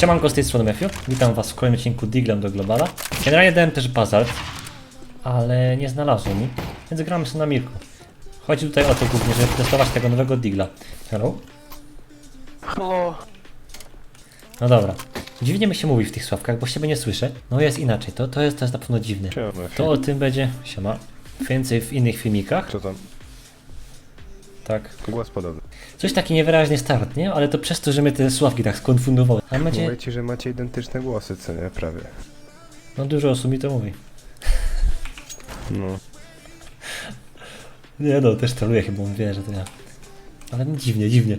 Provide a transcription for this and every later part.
Siemanko, z tej strony Matthew. Witam was w kolejnym odcinku Diglem do Globala. Generalnie dałem też bazalt, ale nie znalazłem mi, więc gramy sobie na Mirku. Chodzi tutaj o to głównie, żeby testować tego nowego Digla. Hello? Hello. No dobra. Dziwnie mi się mówi w tych sławkach, bo siebie nie słyszę. No jest inaczej, to, to, jest, to jest na pewno dziwne. To o tym będzie, siema, więcej w innych filmikach. Co tam? Tak. Głos podobny. Coś taki niewyraźny start, nie? Ale to przez to, że mnie te sławki tak skonfundowały. A macie... Mówię ci, że macie identyczne głosy, co nie? Prawie. No dużo osób mi to mówi. No. Nie no, też troluję chyba, mówię, że to ja. Ale dziwnie, dziwnie.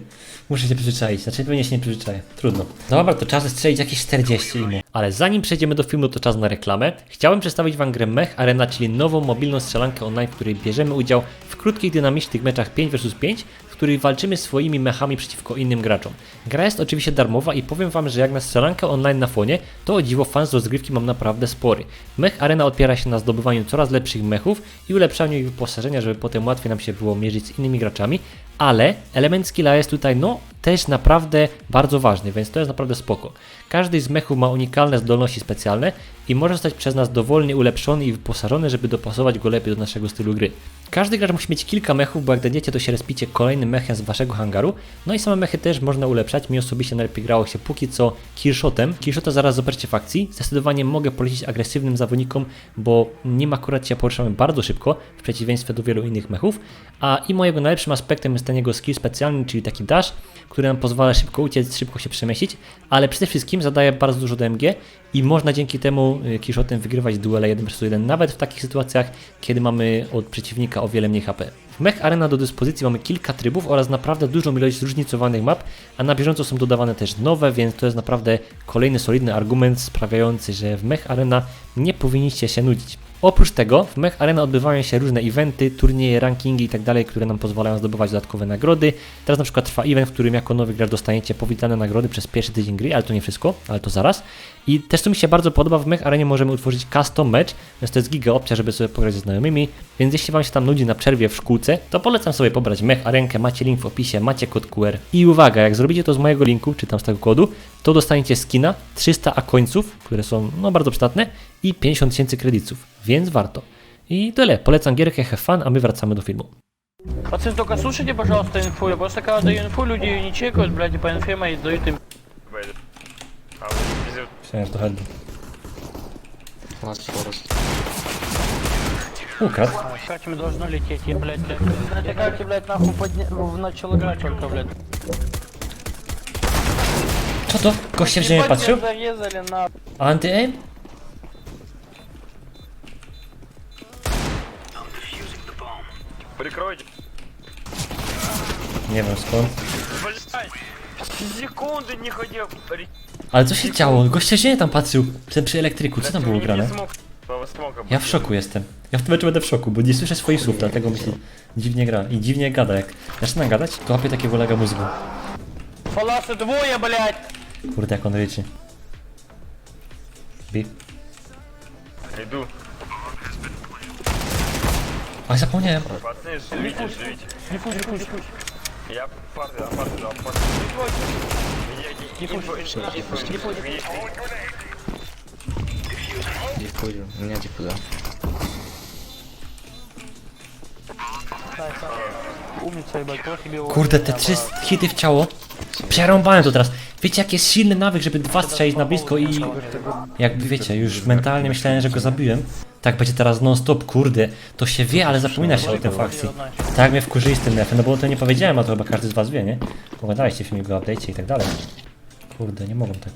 Muszę się przyzwyczaić, znaczy pewnie się nie przyzwyczaję. Trudno. No dobra, to czas strzelić jakieś 40 imo. Ale zanim przejdziemy do filmu, to czas na reklamę. Chciałem przedstawić wam grę Mech Arena, czyli nową mobilną strzelankę online, w której bierzemy udział w krótkich, dynamicznych meczach 5 vs 5, w których walczymy swoimi mechami przeciwko innym graczom. Gra jest oczywiście darmowa i powiem wam, że jak na strzelankę online na fonie, to o dziwo fan z rozgrywki mam naprawdę spory. Mech Arena opiera się na zdobywaniu coraz lepszych mechów i ulepszaniu ich wyposażenia, żeby potem łatwiej nam się było mierzyć z innymi graczami, ale element skilla jest tutaj no też naprawdę bardzo ważny, więc to jest naprawdę spoko. Każdy z mechów ma unikalne zdolności specjalne i może zostać przez nas dowolnie ulepszony i wyposażony, żeby dopasować go lepiej do naszego stylu gry. Każdy gracz musi mieć kilka mechów, bo jak dojdziecie to się respicie kolejnym mechem z waszego hangaru, no i same mechy też można ulepszać, mi osobiście najlepiej grało się póki co Killshotem. Killshota zaraz zobaczycie w akcji, zdecydowanie mogę polecić agresywnym zawodnikom, bo nim akurat się poruszamy bardzo szybko, w przeciwieństwie do wielu innych mechów, a i mojego najlepszym aspektem jest ten jego skill specjalny, czyli taki dash, który nam pozwala szybko uciec, szybko się przemieścić, ale przede wszystkim zadaje bardzo dużo DMG i można dzięki temu y, Kishotem wygrywać duele 1 vs 1, nawet w takich sytuacjach, kiedy mamy od przeciwnika o wiele mniej HP. W Mech Arena do dyspozycji mamy kilka trybów oraz naprawdę dużą ilość zróżnicowanych map, a na bieżąco są dodawane też nowe, więc to jest naprawdę kolejny solidny argument sprawiający, że w Mech Arena nie powinniście się nudzić. Oprócz tego w Mech Arena odbywają się różne eventy, turnieje, rankingi i tak które nam pozwalają zdobywać dodatkowe nagrody. Teraz na przykład trwa event, w którym jako nowy gracz dostaniecie powitane nagrody przez pierwszy tydzień gry, ale to nie wszystko, ale to zaraz. I też co mi się bardzo podoba, w Mech Arenie możemy utworzyć custom match, więc to jest giga opcja, żeby sobie pograć ze znajomymi, więc jeśli Wam się tam nudzi na przerwie w szkółce, to polecam sobie pobrać Mech Arenkę, macie link w opisie, macie kod QR. I uwaga, jak zrobicie to z mojego linku, czy tam z tego kodu, to dostaniecie skina, 300 akońców, które są no bardzo przydatne i 50 tysięcy kredytów, więc warto. I tyle, polecam gierkę, have fun, a my wracamy do filmu. Пацаны, только слушайте, пожалуйста, инфу. Я просто когда даю инфу, люди ее не чекают, блядь, и по инфе моей дают им. Все, я здогадую. Класс, Форест. О, крат. Катя, мы должны лететь, я, блядь, блядь. Натыкайте, блядь, нахуй подня... Ну, начал играть только, блядь. Что-то? Костя взяли подшил? А анти-эйм? Прикройте. Не, Москва. Блять, секунды не хотел. Ale co się działo? Goście w ziemię tam patrzył. Ten przy elektryku, co tam było grane? Ja w szoku jestem. Ja w tym meczu będę w szoku, bo nie słyszę swoich słów, dlatego myślę, dziwnie gra i dziwnie gada. Jak zaczyna gadać, to łapie takie wolega mózgu. Фаласы двое, блядь! Kurde, jak on ryczy. Bi. Иду. A zapomniałem. Пацаны, живите, живите. Не пусть, не пусть, не пусть. Я парты, а парты дал, парты. Nie pójdź, nie pójdź. Gdzie pójdę? Nie, pójdę? Kurde, te trzy hity w ciało. Przerąbałem to teraz. Wiecie, jaki jest silny nawyk, żeby dwa strzelić na blisko i... Jak wiecie, już mentalnie myślałem, że go zabiłem. Tak będzie teraz non-stop, kurde. To się wie, ale zapomina się o tym fakcie. Tak mnie wkurzyli z tym nefem, no bo o tym nie powiedziałem, a to chyba każdy z was wie, nie? Pogadaliście w filmiku go update'cie i tak dalej. Kurde, nie mogą tak.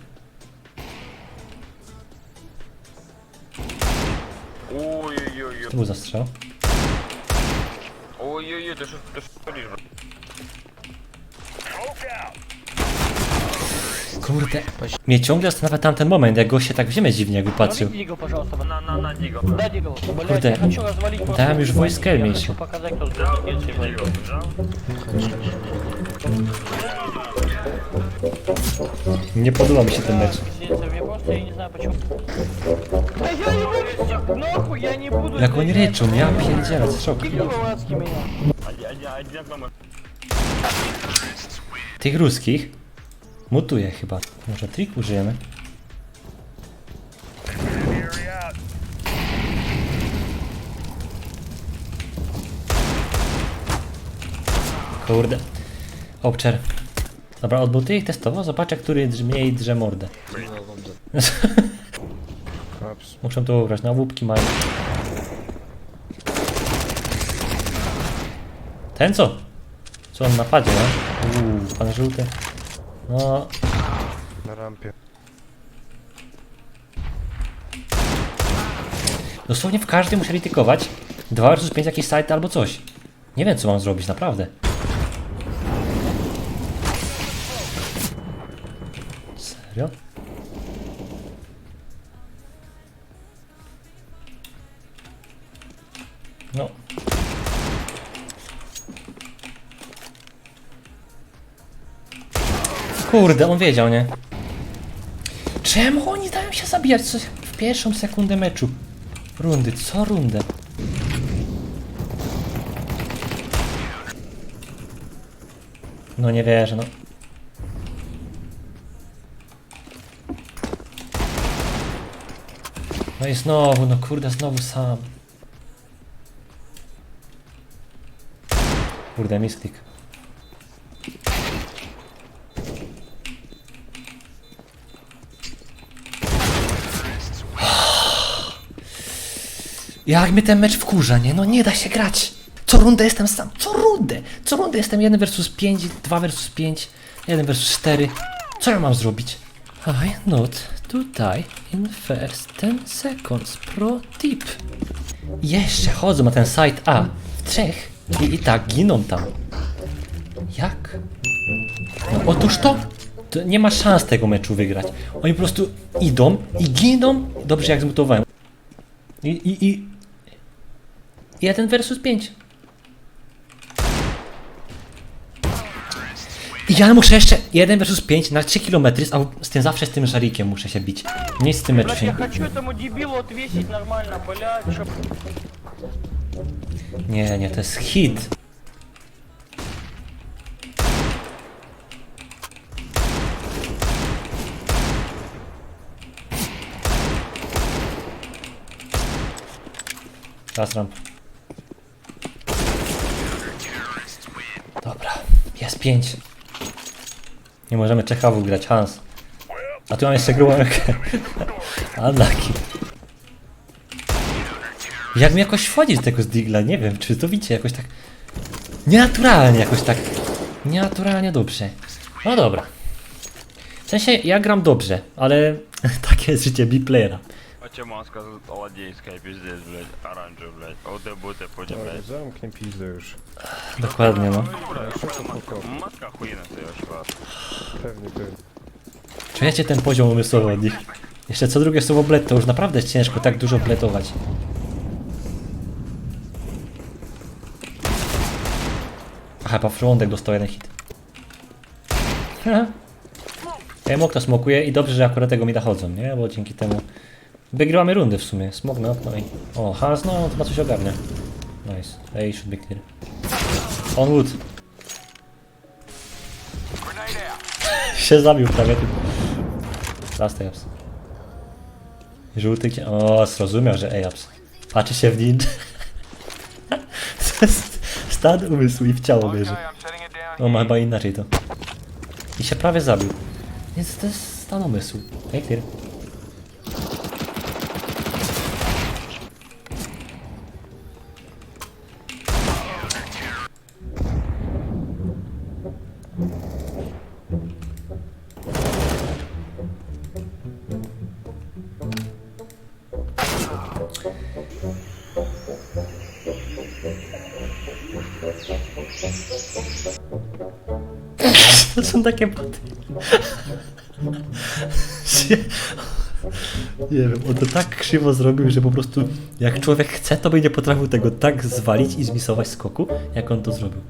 Ой-ой-ой. To był zastrzał. Ой-ой-ой, ты что, ты что творишь, бро? Kurde. Mnie ciągle zastanawia tamten moment, jak gość się так w ziemię dziwnie jakby patrzył. Развалить Дигл, пожалуйста. На, на, на, Дигл. Да, Дигл. Блядь, Kurde, я хочу развалить просто... dałem już wojskę Я mniejsze. хочу показать, кто тут есть, ебать. Дигл, взял? Nie podoba mi się ten mecz. Сидится, Мне просто, я не знаю почему. Да я не буду, нахуй, я не буду. Jak oni здесь, ryczą, ja pierdzielę, to szok. Кикни Ловацкий меня. Один, один, один окно мы- Tych ruskich Mutuje chyba. Może trik użyjemy? Kurde. Obczer. Dobra, odbutuję ich testowo, zobaczę, który drz- mniej drze mordę. Muszę to ugrać, na łupki mają. Ten co? Co on napadzie, no? Uuu, pan żółty. No, Na rampie. dosłownie w każdym musieli tykować 2 vs 5 jakieś sajty albo coś. Nie wiem co mam zrobić, naprawdę. Serio? No. Kurde, on wiedział, nie? Czemu oni dają się zabijać w pierwszą sekundę meczu? Rundy, co rundę? No nie wierzę, no. No i znowu, no kurde, znowu sam. Kurde, misklik. Jak mnie ten mecz wkurza, nie? No nie da się grać. Co rundę jestem sam, co rundę. Co rundę jestem 1 versus 5, 2 versus 5, 1 versus 4. Co ja mam zrobić? I not tutaj in first 10 seconds. Pro tip. Jeszcze chodzą na ten site A w trzech i i tak giną tam. Jak? No, otóż to, to nie ma szans tego meczu wygrać. Oni po prostu idą i giną. Dobrze jak zmutowałem. I, i, i... Jeden versus pięć. I ja muszę jeszcze jeden versus 5 na 3 km, a z tym zawsze z tym żarikiem muszę się bić. Nic z tym meczu Блядь, się я nie... хочу этому дебилу отвесить нормально, блядь, чтоб... Nie, nie, to jest hit. Raz ramp. Dobra, jest pięć. Nie możemy Czechawów grać, Hans. A tu mam jeszcze grubą rękę. Unlucky. Jak mi jakoś wchodzić z tego Zdigla, nie wiem, czy to widzicie jakoś tak... Nienaturalnie jakoś tak... Nienaturalnie dobrze. No dobra. W sensie, ja gram dobrze, ale takie jest życie B-playera. А че маска ладейская, пиздец, блядь, оранжевый, блядь. ОД-БУТ пойдем, Dobra, блядь. zamknij pizdę już. Dokładnie, no. Маска охуенно ты вообще, вас. Pewnie, pewnie. Czujecie ten poziom umysłowy od nich? Jeszcze co drugie słowo blet, to już naprawdę jest ciężko tak dużo bletować. Aha, chyba Frądek dostał jeden hit. Emok to smokuje i dobrze, że akurat tego mi dochodzą, nie? Bo dzięki temu wygrywamy rundy w sumie. Smok na okno i... O, Hans, no, chyba coś ogarnia. Nice. Ej, should be clear. On wood. się zabił prawie. Last Ajax. Żółty gdzie... O, zrozumiał, że Ajax. Patrzy się w jest stan umysłu i w ciało mierzy. On ma chyba inaczej to. I się prawie zabił. Więc to jest stan umysłu. Ej, clear. To są takie boty. Nie wiem, on to tak krzywo zrobił, że po prostu jak człowiek chce, to by nie potrafił tego tak zwalić i zmisować skoku, jak on to zrobił.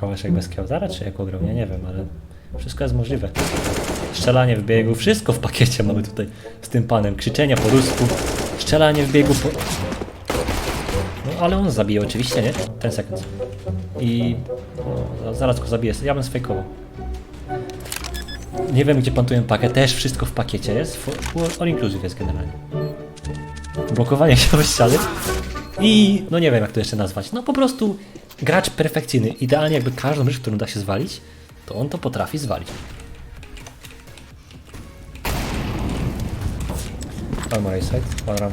Kałaszek bez Kiełzara, czy jak? Ja nie wiem, ale wszystko jest możliwe. Strzelanie w biegu, wszystko w pakiecie mamy tutaj z tym panem. Krzyczenia po rusku, strzelanie w biegu po... No ale on zabije oczywiście, nie? Ten sekund. I no, zaraz go zabiję. Ja bym sfejkował. Nie wiem gdzie plantuję pakę, też wszystko w pakiecie jest. All inclusive jest generalnie. Blokowanie się od ściany. I no nie wiem jak to jeszcze nazwać. No po prostu gracz perfekcyjny. Idealnie jakby każdą rzecz, którą da się zwalić, to on to potrafi zwalić. One right side, one.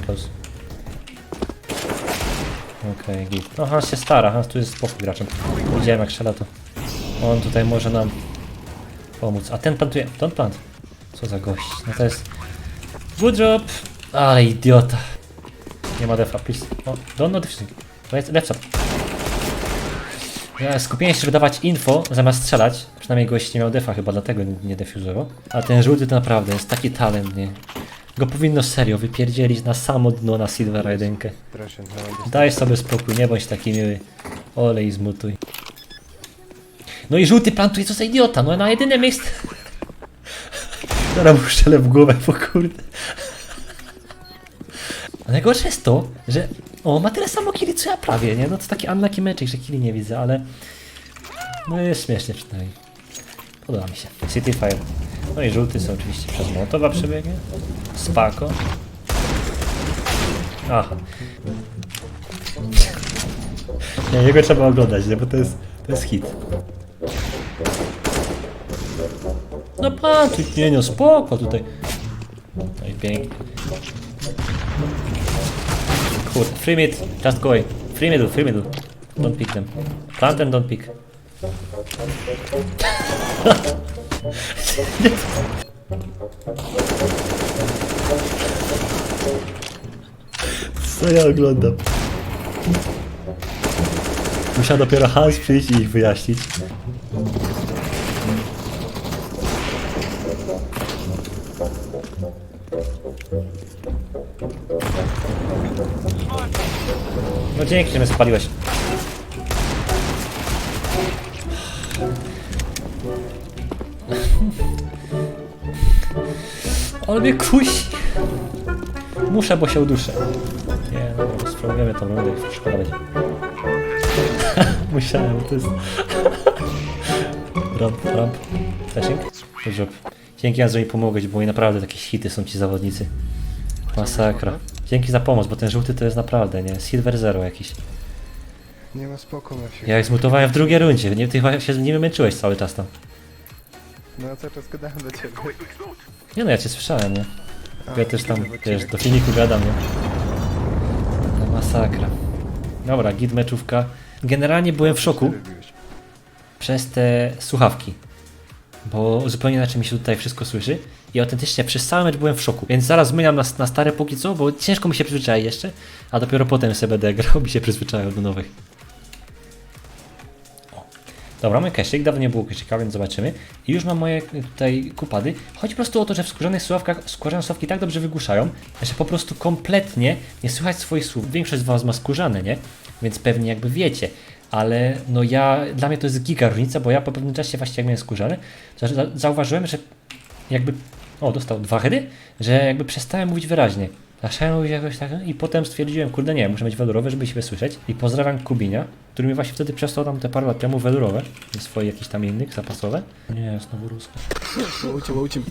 Okej, okay, git. No Hans się stara, Hans tu jest spoko graczem. Widziałem jak strzela to. On tutaj może nam pomóc. A ten plantuje. Don't plant. Co za gość. No to jest. Good job! Ale idiota. Nie ma defa, please. O, don't know defusing. To jest left. Ja skupienie się, żeby dawać info zamiast strzelać. Przynajmniej gość nie miał defa chyba, dlatego nie defuzował. A ten żółty to naprawdę jest taki talent, nie? Go powinno serio wypierdzielić na samo dno na Silver jedynkę. Proszę, no, Daj sobie spokój, nie bądź taki miły. Olej zmutuj. No i żółty plantuje, co za idiota, no na jedyne miejsce. Zaraz mu strzelę w głowę, bo kurde. A najgorsze jest to, że o, ma tyle samo killi co ja prawie, nie? No to taki unlucky meczek, że killi nie widzę, ale no jest śmiesznie przynajmniej. Podoba mi się. City Fire. No i żółty są oczywiście przez Motowa przebiegnie. Spako. Aha. Nie, jego trzeba oglądać, nie? Bo to jest, to jest hit. No Patryk, nie no, spoko tutaj. No i pięknie. Kurde, free mid, just go away. Free middle, free middle. Don't pick them. Plant don't pick. Co ja oglądam? Musiał dopiero Hans przyjść i ich wyjaśnić. No dzięki, że mnie spaliłeś. Ale mnie kusi. Muszę, bo się uduszę. Nie, no, spróbujemy tą rundę i szkoda będzie. Musiałem, to jest... ramp, ramp. Job. Dzięki że mi pomogłeś, bo mi naprawdę takie hity są ci zawodnicy. Masakra. Dzięki za pomoc, bo ten żółty to jest naprawdę, nie? Silver Zero jakiś. Nie ma spoko się. Ja ich zmutowałem w drugiej rundzie, nie, ty chyba się z nimi męczyłeś cały czas tam. No ja cały czas gadałem do ciebie. Nie no, ja cię słyszałem, nie? Ja też tam, wiesz, do filmiku gadam, nie? No, masakra. Dobra, git meczówka. Generalnie byłem w szoku przez te słuchawki. Bo zupełnie inaczej mi się tutaj wszystko słyszy. I autentycznie przez cały mecz byłem w szoku. Więc zaraz zmieniam na, na stare póki co, bo ciężko mi się przyzwyczaić jeszcze. A dopiero potem sobie będę grał i się przyzwyczaił do nowych. Dobra, mamy keszyk, dawno nie było keszyka, więc zobaczymy. I już mam moje tutaj kupady. Chodzi po prostu o to, że w skórzanych słuchawkach skórzane słuchawki tak dobrze wygłuszają, że po prostu kompletnie nie słychać swoich słów. Większość z Was ma skórzane, nie? Więc pewnie jakby wiecie. Ale no ja, dla mnie to jest giga różnica, bo ja po pewnym czasie właśnie jak miałem skórzane, za- za- zauważyłem, że jakby, o dostał dwa heady, że jakby przestałem mówić wyraźnie Zacząłem mówić jakoś tak i potem stwierdziłem, kurde nie, muszę mieć welurowe, żeby siebie słyszeć. I pozdrawiam Kubinia, który mi właśnie wtedy przestał tam te parę lat temu welurowe, i swoje jakieś tam innych zapasowe. Nie, znowu rusko. Hello team.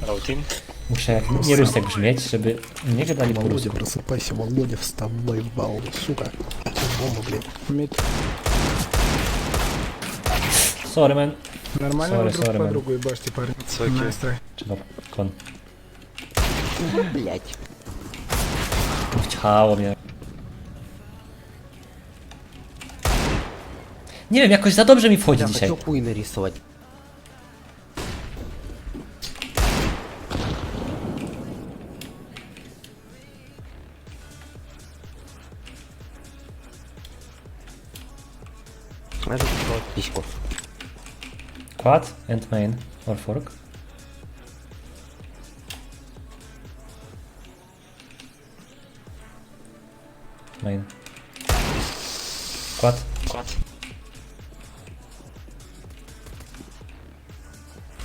Hello team. Muszę jak nie rusek brzmieć, żeby nie gadali po Володя, rusku. просыпайся, Володя, вставной в бал, сука. Бомба, блядь. Sorry man. Нормально Sorry, вы друг sorry, по man. другу ебашьте, парень. Настрой. Trzeba kon. Chciało mnie. Nie wiem, jakoś za dobrze mi wchodzi dzisiaj. хуй нарисовать. Надо сделать письку. Quad and main or fork. Main. Quad. Quad.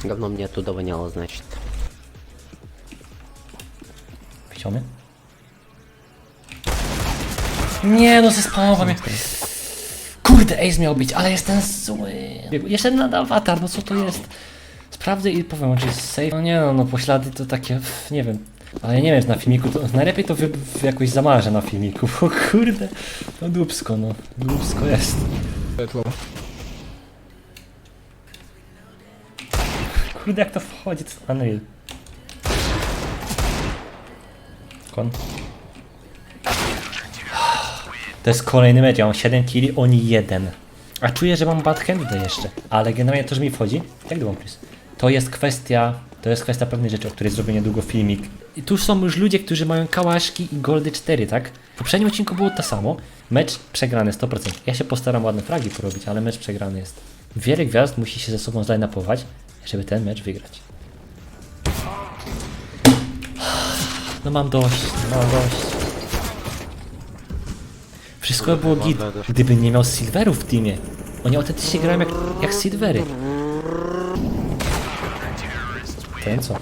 Говно мне оттуда воняло, значит. Chciał mnie? Nie no, zespamował mnie. Kurde, Ace miał być, ale jestem zły. Jeszcze nadal awatar, no co to jest? Sprawdzę i powiem, czy jest safe. No nie no, no poślady to takie, pff, nie wiem. ale nie wiem, czy na filmiku to najlepiej to wy, jakoś zamarzę na filmiku, bo kurde, no dupsko, no, dupsko jest. Kurde, jak to wchodzi, to Unreal. Kon. To jest kolejny mecz, ja mam 7 killi, oni 1. A czuję, że mam bad handy jeszcze, ale generalnie to, że mi wchodzi, jak długą Chris? To jest kwestia, to jest kwestia pewnej rzeczy, o której zrobię niedługo filmik. I tu są już ludzie, którzy mają kałaszki i goldy 4, tak? W poprzednim odcinku było to samo, mecz przegrany 100%. Ja się postaram ładne fragi porobić, ale mecz przegrany jest. Wiele gwiazd musi się ze sobą zlajnapować, żeby ten mecz wygrać. No mam dość, mam dość. Wszystko było git, gdyby nie miał silverów w teamie. Oni autentycznie grają jak, jak silvery. Co?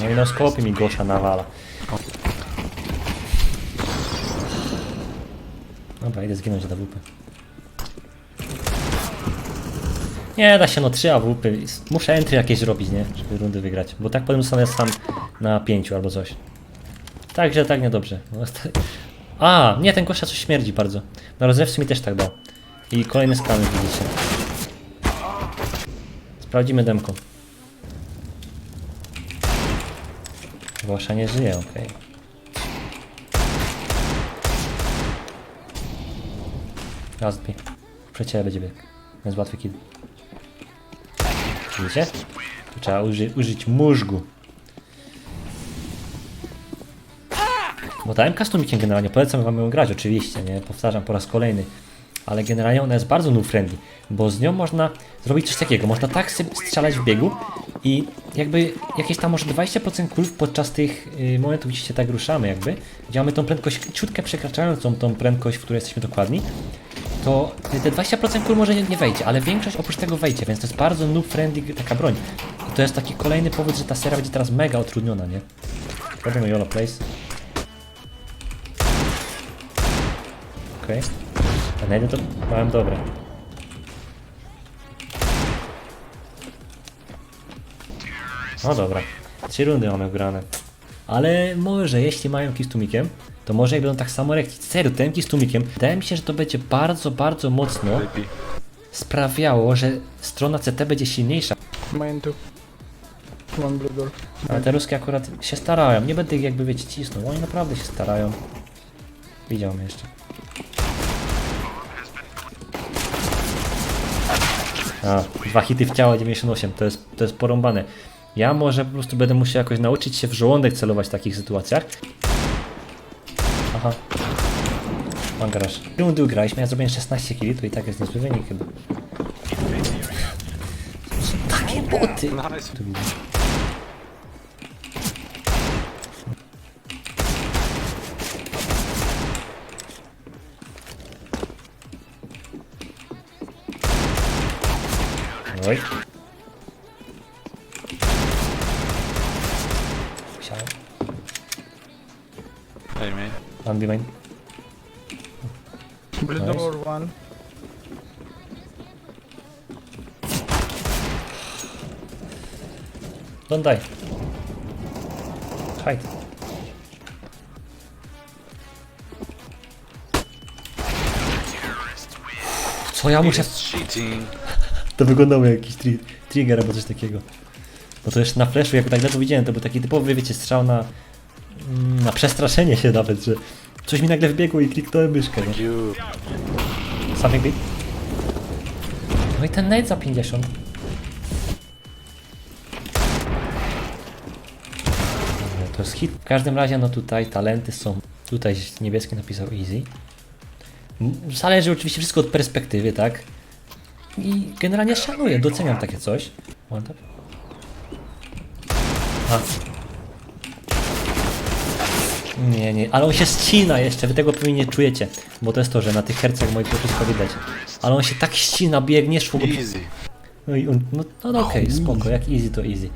No i no skopie mi Gosza nawala. Dobra, idę zginąć do WP. Nie da się, no 3 AWP. Muszę entry jakieś robić, nie? Żeby rundy wygrać. Bo tak potem zostanę sam na 5 albo coś. Także tak niedobrze. No, A, nie, ten gościa coś śmierdzi bardzo. Na rozrywce mi też tak dał. I kolejny skamy widzicie. Sprawdzimy demko. Włosza nie żyje, okej. Raz, dwie. Przed ciebie będzie bieg. Jest łatwy kill. Widzicie? Tu trzeba uży użyć mózgu. Bo ta MK generalnie polecam wam ją grać, oczywiście, nie? Powtarzam po raz kolejny. Ale generalnie ona jest bardzo noob friendly, bo z nią można zrobić coś takiego. Można tak strzelać w biegu i jakby jakieś tam może 20% kul podczas tych y, momentów, gdzie się tak ruszamy jakby, gdzie mamy tą prędkość ciutkę przekraczającą tą prędkość, w której jesteśmy dokładni, to te 20% kul może nie, nie wejdzie, ale większość oprócz tego wejdzie, więc to jest bardzo noob friendly taka broń. I to jest taki kolejny powód, że ta seria będzie teraz mega utrudniona, nie? Potem Yolo Place. Okej. A na jeden to miałem dobre. No dobra. Trzy rundy mamy grane. Ale może, jeśli mają kij z tumikiem, to może i będą tak samo rekcić. Serio, ten kij z tumikiem, wydaje mi się, że to będzie bardzo, bardzo mocno sprawiało, że strona CT będzie silniejsza. Main two. One blue door. Ale te ruskie akurat się starają. Nie będę ich jakby wiecie cisnął. Oni naprawdę się starają. Widział mnie jeszcze. A, dwa hity w ciało 98. To jest, to jest porąbane. Ja może po prostu będę musiał jakoś nauczyć się w żołądek celować w takich sytuacjach. Aha. Mam garaż. Rundy ugraliśmy, ja zrobiłem 16 kg, to i tak jest niezły wynik chyba. Takie boty! Tu widzę. Oj. Musiałem. Hey man. One behind. Blue Nice. door one. Don't die. Hide. Co ja muszę... cheating. To wyglądało jak jakiś tri trigger albo coś takiego. No to jeszcze na flashu, jak tak ledwo widziałem, to był taki typowy, wiecie, strzał na... mm, Na przestraszenie się nawet, że coś mi nagle wbiegło i kliknąłem myszkę? You. Something big? No i ten nade za 50. No to jest hit. W każdym razie, no tutaj talenty są. Tutaj niebieski napisał easy. Zależy oczywiście wszystko od perspektywy, tak? I generalnie szanuję, doceniam takie coś. One tap. A. Nie, nie, ale on się ścina jeszcze, wy tego pewnie nie czujecie, bo to jest to, że na tych hercach moich to wszystko widać. Ale on się tak ścina, biegnie, szło go... Easy. No i on, no, no, no okej, spoko, jak easy to easy.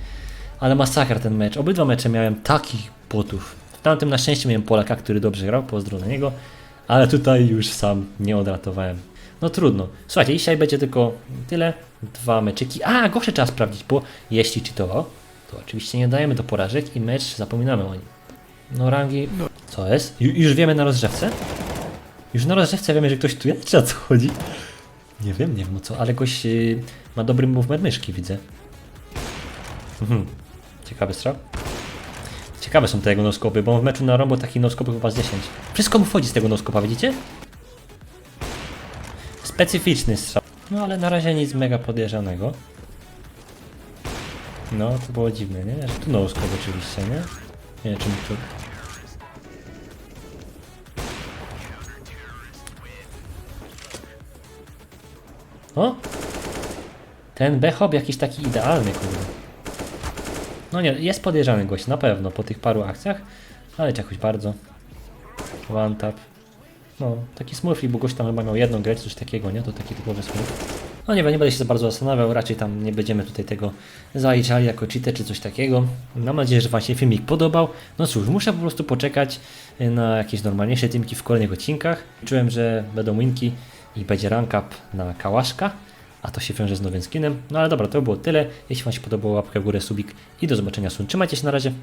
Ale masakra ten mecz. Obydwa mecze miałem takich botów. W tamtym na szczęście miałem Polaka, który dobrze grał, pozdro na niego. Ale tutaj już sam nie odratowałem. No trudno. Słuchajcie, dzisiaj będzie tylko tyle. Dwa meczyki. A, gorzej trzeba sprawdzić, bo jeśli cheatował, to oczywiście nie dajemy do porażek i mecz zapominamy o nim. No rangi... Co jest? Ju, już wiemy na rozgrzewce? Już na rozgrzewce wiemy, że ktoś tu jest, czy o co chodzi? Nie wiem, nie wiem o co, ale gość yy, ma dobry movement myszki, widzę. Mhm. Ciekawy strzał. Ciekawe są te jego noskopy, bo w meczu na Rombo takich noskopów chyba z 10. Wszystko mu wchodzi z tego noskopa, widzicie? Specyficzny strzał. No ale na razie nic mega podejrzanego. No, to było dziwne, nie? Że tu noskop oczywiście, nie? Nie wiem, czym tu... O! Ten Bechop jakiś taki idealny, kurde. No nie, jest podejrzany gość, na pewno, po tych paru akcjach, ale jakoś bardzo. One tap. No, taki smurfy, bo gość tam chyba miał jedną grę, coś takiego, nie? To taki typowy smurf. No nie, nie będę się za bardzo zastanawiał, raczej tam nie będziemy tutaj tego zaliczali jako cheater czy coś takiego. Mam nadzieję, że Wam się filmik podobał. No cóż, muszę po prostu poczekać na jakieś normalniejsze teamki w kolejnych odcinkach. Czułem, że będą winki i będzie rank up na Kałaszka, a to się wiąże z nowym skinem. No ale dobra, to było tyle. Jeśli Wam się podobało, łapkę w górę, subik i do zobaczenia. Sun. Trzymajcie się na razie.